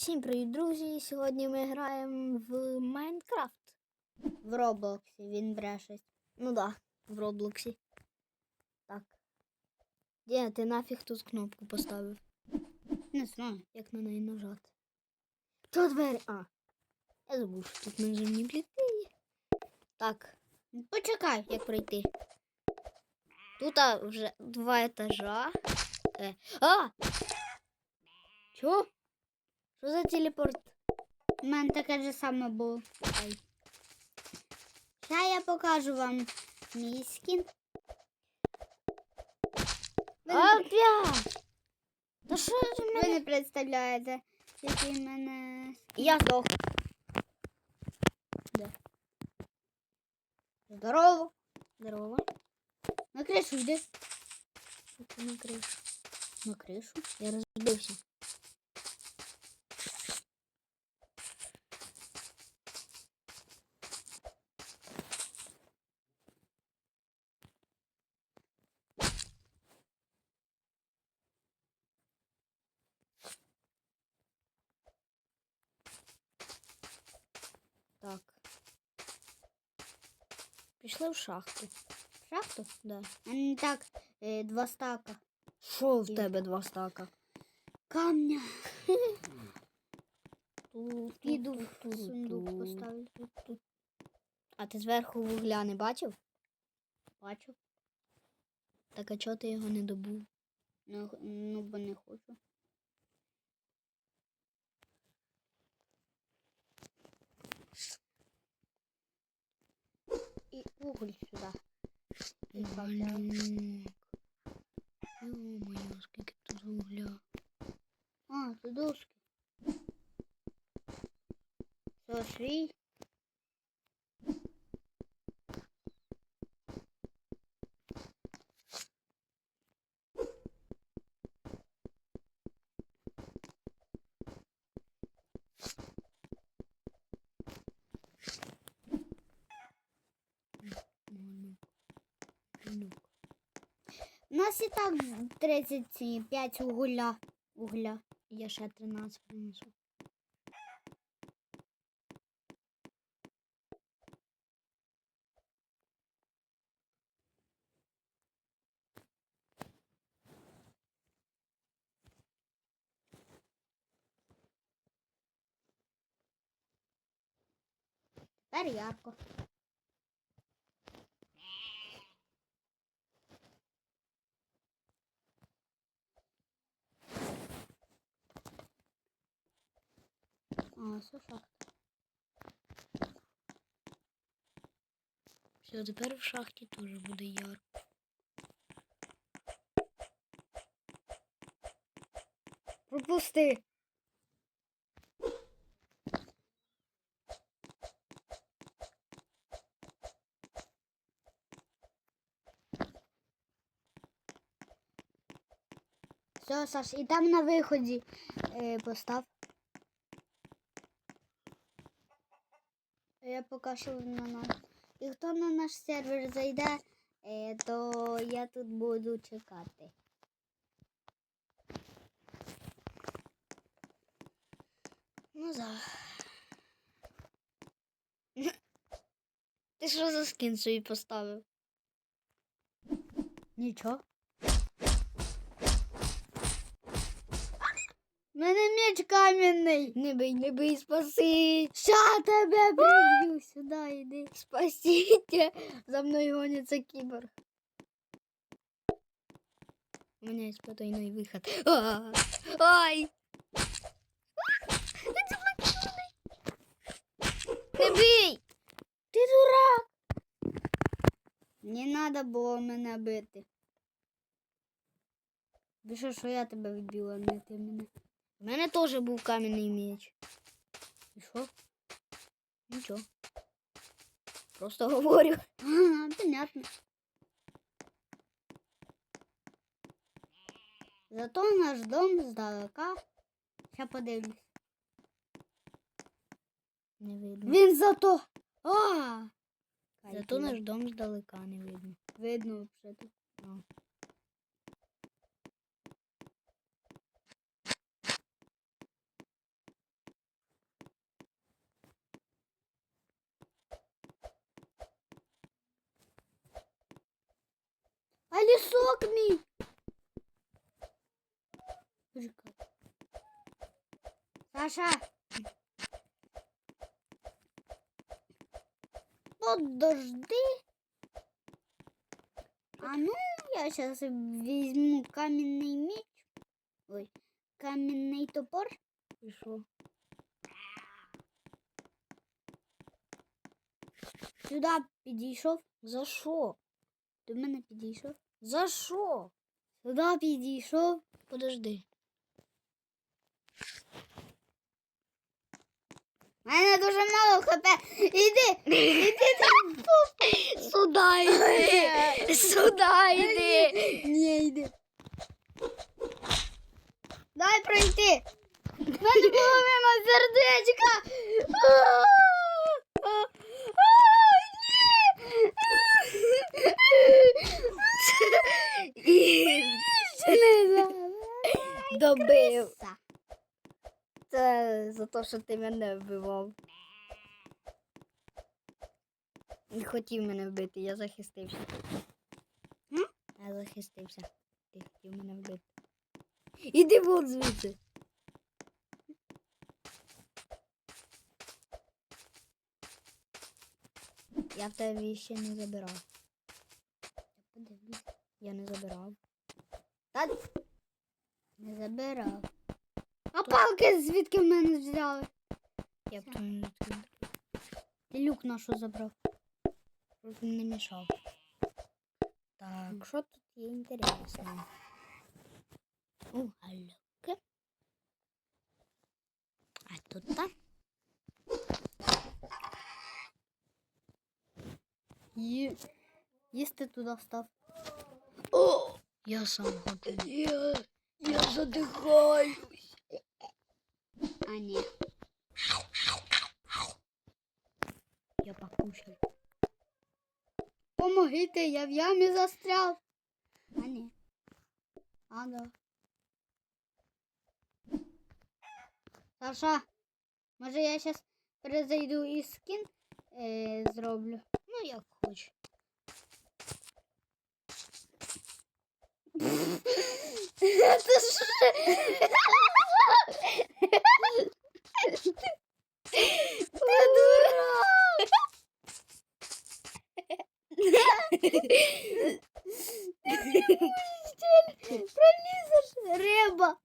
Всім привіт, друзі! Сьогодні ми граємо в Майнкрафт. В Роблоксі він бреше. Ну да, в Роблоксі. Так. Де ти нафіг тут кнопку поставив? Не знаю. Як на неї нажати? Що двері? А. Я забув, що тут нажимні пліти є. Так, Почекай. як пройти? Тут вже два етажа. Е. А! Чо? Що за телепорт? У мене таке ж саме було. Зараз я покажу вам мій скін. Ви, не! Та що ж у ви мене? не представляєте, який в мене. Я здох. Де? Здорово. Здорово. На кришу йди. На кришу. На кришу. Я розбився. Так. Пішли в шахту. Шахту? Да. А не так, е, два стака. Що в тебе два стака? Камня. Тут, Піду в сундук поставлю. тут, тут. А ти зверху вугля не бачив? Бачу. Так а чого ти його не добув? Ну, ну бо не хочу. Уголь сюда. Ё-моё, сколько тут угля. А, тут дошки. Все, ну. У нас і так 35 угля. угля. Я ще 13 принесу. Тепер ярко. А, все шахта. Все, тепер в шахті теж буде ярко. Пропусти. Все, Саш, і там на виході е, постав. Я покажу на нас. І хто на наш сервер зайде, е, то я тут буду чекати. Ну да. Ти що за скін собі поставив? Нічого. мене меч кам'яний. Не бий, не бий, спасіть! Ща тебе приб'ю. Сюди йди. Спасите! За мною гонится киборг. У меня есть потайной выход. А! Ай! Ты заблокированный! Не бей! Ти дурак! Не треба було мене бити. Ви що, що я тебе відбила, не ти мене. У мене теж був кам'яний меч. І що? Нічого. Просто говорю. Ага, понятно. Зато наш дом здалека. Ща подивлюсь. Не видно. Він зато. А! Зато наш дом здалека не видно. видно вже А. лісок мій. Саша. Подожди. А ну, я сейчас візьму каменний меч. Ой, каменний топор. І що? Сюди підійшов. За що? До мене підійшов. За що? Сюди підійшов. Подожди. У мене дуже мало хп. Іди, іди ти. Сюда йди! Сюда йди! Не йди. Дай пройти. У мене половина сердечка. Добив. Це за те, що ти мене вбивав. Не хотів мене вбити, я захистився. Я захистився. Ти хотів мене вбити. Іди вон звідси. Я в тебе ще не забирав. Я не забирав. Та не забирав. А палки звідки в мене взяли? Я б то не відкрив. Люк нашу забрав. Він не мішав. Так, що тут є інтересне? О, галюки. Ї... Їсти туди став. О! Я сам хочу. Я, я задихаюсь. А ні. Я покушаю. Помогите, я в ямі застряв. А ні. А, да. Саша, може я зараз перезайду і скін е, зроблю. Ну, як хоч. Пролізеш, риба.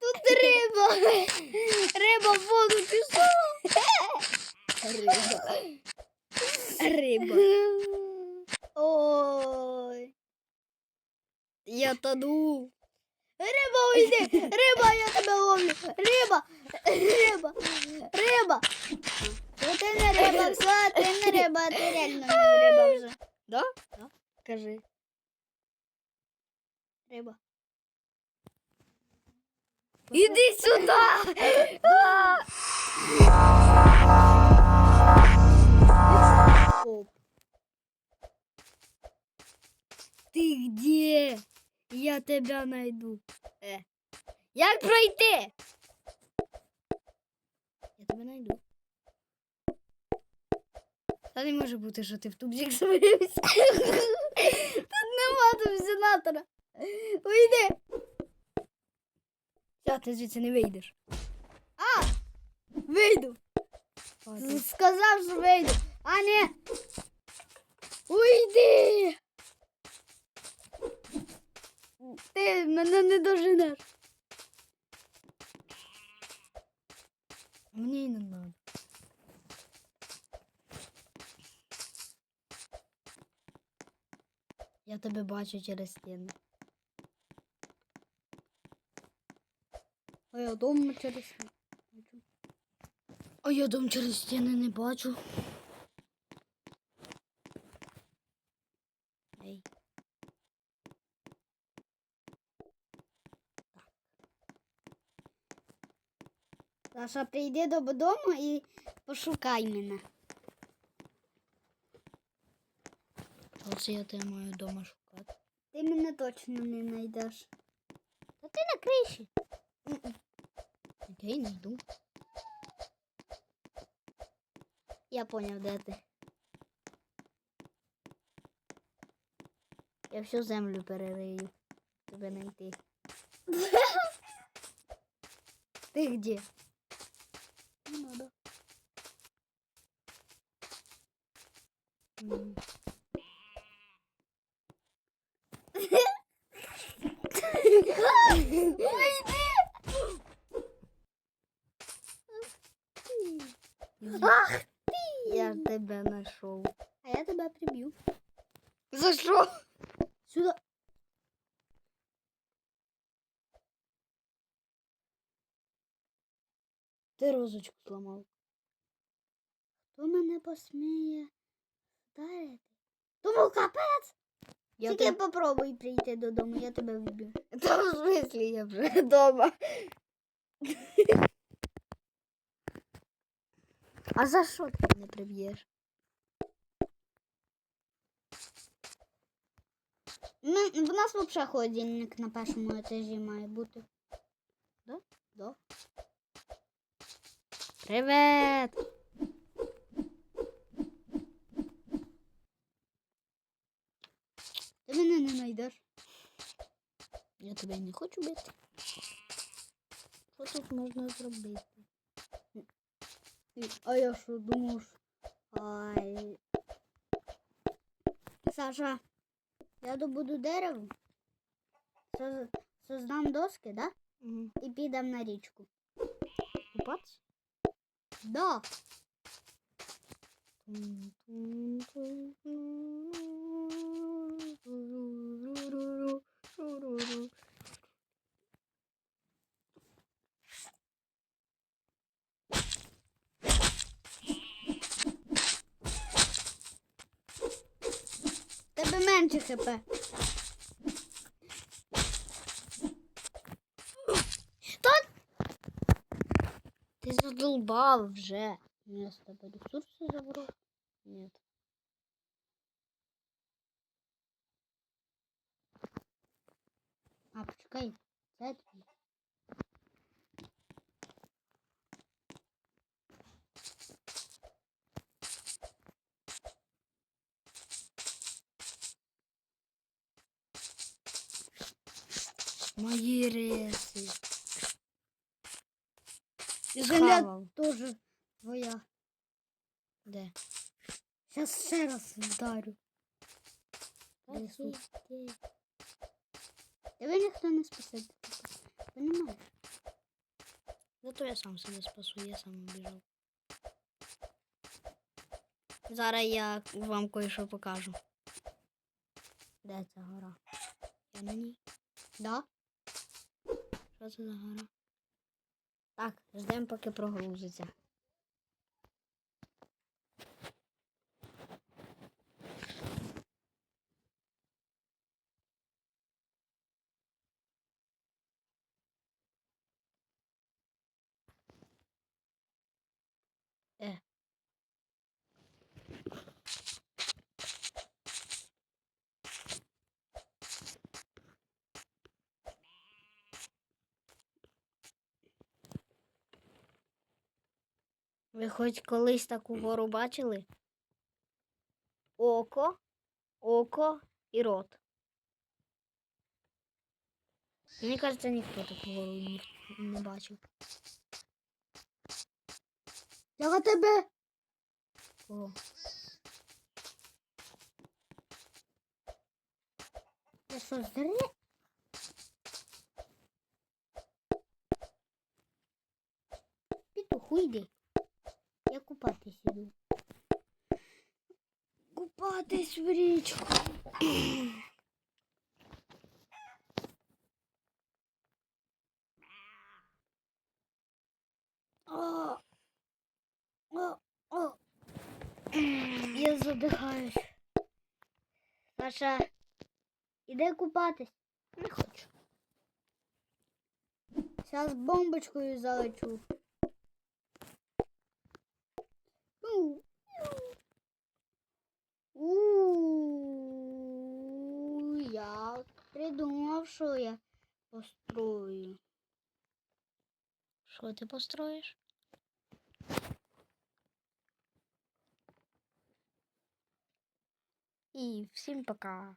Тут риба. Риба в воду пішла. Риба. Риба. Ой. Я тону. Риба уйди! Риба, я тебе ловлю! Риба! Риба! Риба! Це ти не риба, все, ти не риба, ти реально не риба вже. Да? Да. Кажи. Риба. Іди сюди! Я тебе найду. Е. Як пройти? Я тебе найду. Та не може бути, що ти в тубзик сварився. Тут нема тубзінатора. Уйди. Все, ти звідси не вийдеш. А! Вийду. Сказав, що вийду. А не. Уйди. Ти мене не доженеш. Мені не надо. Я тебе бачу через стіни. А я дома через. А я дом через стіни не бачу. Саша, прийди додому і пошукай мене. Оце я тебе маю вдома шукати. Ти мене точно не знайдеш. Та ти на криші. Окей, не йду. Я поняв, де ти. Я всю землю перерию. Тебе знайти. Ти где? Не надо. Ах! Я тебе знайшов. А я тебе приб'ю. За що? Сюди. Ти розочку зламав. Хто мене посміє вдарити? Тому капець! Я Тільки тебе... попробуй прийти додому, я тебе вб'ю. Та в смислі я вже вдома. А за що ти мене приб'єш? Ну, в нас взагалі холодильник на першому етажі має бути. Да? Да. Привет! Ти мене не знайдеш. Я тебе не хочу бити. Що тут можна зробити? І- А я що думав? що- Ай. Саша, я добуду дерево. соз- Создам доски, да? Угу. І підемо на річку. Купатися? Да. Тебе менше хп. Ти задолбав вже. Я з тебе ресурси забрав. Ні. А, почекай. Це твій. Мої риси. Теж твоя. Де? Зараз ще раз вдарю. Тебе ніхто не спасе. Понимаєш? Зато я сам себе спасу, я сам убіжав. Зараз я вам кое-що покажу. Де ця гора? Я на ній. Да? Що це за гора? Так, ждемо, поки прогрузиться. Е. Ви хоч колись таку гору бачили? Око, око і рот. Мені кажеться, ніхто таку гору не бачив. Я тебе. Кого? Я що, зре? Петуху йди. Купатись іду. Купатись в річку. О, о, о. Я задихаюсь. Саша, іди купатись. Не хочу. Зараз бомбочкою залечу. Ну. У, я придумав, що я построю. Що ти построїш? І всім пока.